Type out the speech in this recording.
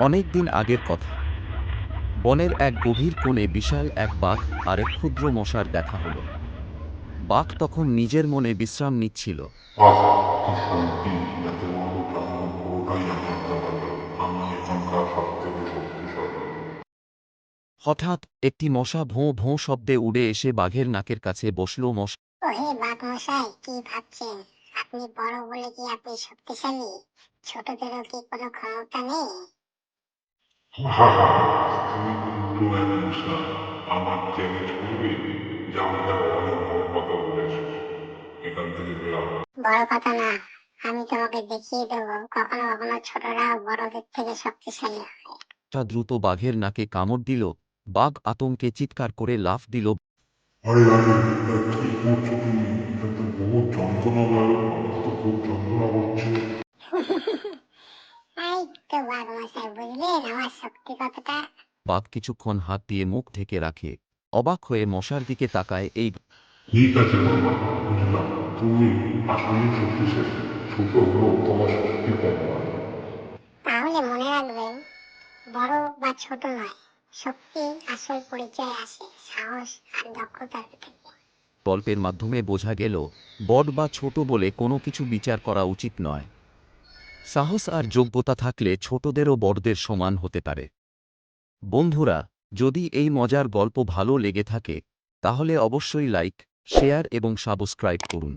অনেক দিন আগের কথা। বনের এক গভীর কোণে বিশাল এক বাঘ আর এক ক্ষুদ্র মশার দেখা হলো। বাঘ তখন নিজের মনে বিশ্রাম নিচ্ছিল। হঠাৎ একটি মশা ভোঁ ভোঁ শব্দে উড়ে এসে বাঘের নাকের কাছে বসল মশা আপনি বড় বলে কি আপনি শক্তিশালী? ছোটদেরও কি কোনো ক্ষমতা নেই? হাহা, তুমি তো পুরো এক মশা আমার চ্যালেঞ্জ করবে যাও যাও অনেক বড় কথা বলেছ এখান থেকে বেরাও বড় কথা না আমি তোমাকে দেখিয়ে দেবো কখনো কখনো ছোটরাও বড়দের থেকে শক্তিশালী হয়। দ্রুত বাঘের নাকে কামড় দিল বাঘ আতঙ্কে চিৎকার করে লাফ দিল। আরে আরে এটা কি করছ তুমি? এটা তো বহুত যন্ত্রণাদায়ক আমার তো খুব যন্ত্রণা করছে। বাঘ কিছুক্ষণ হাত দিয়ে মুখ ঢেকে রাখে অবাক হয়ে মশার দিকে তাকায় এই ঠিক আছে বাবা বুঝলাম তুমি আসলে শক্তিশালী ছোট হলেও তোমার শক্তি কম তাহলে মনে রাখবেন বড় বা ছোট নয় শক্তি আসল পরিচয় আসে সাহস আর দক্ষতার থেকে গল্পের মাধ্যমে বোঝা গেল বড় বা ছোট বলে কোনো কিছু বিচার করা উচিত নয়। সাহস আর যোগ্যতা থাকলে ছোটদেরও বড়দের সমান হতে পারে। বন্ধুরা, যদি এই মজার গল্প ভালো লেগে থাকে, তাহলে অবশ্যই লাইক, শেয়ার এবং সাবস্ক্রাইব করুন।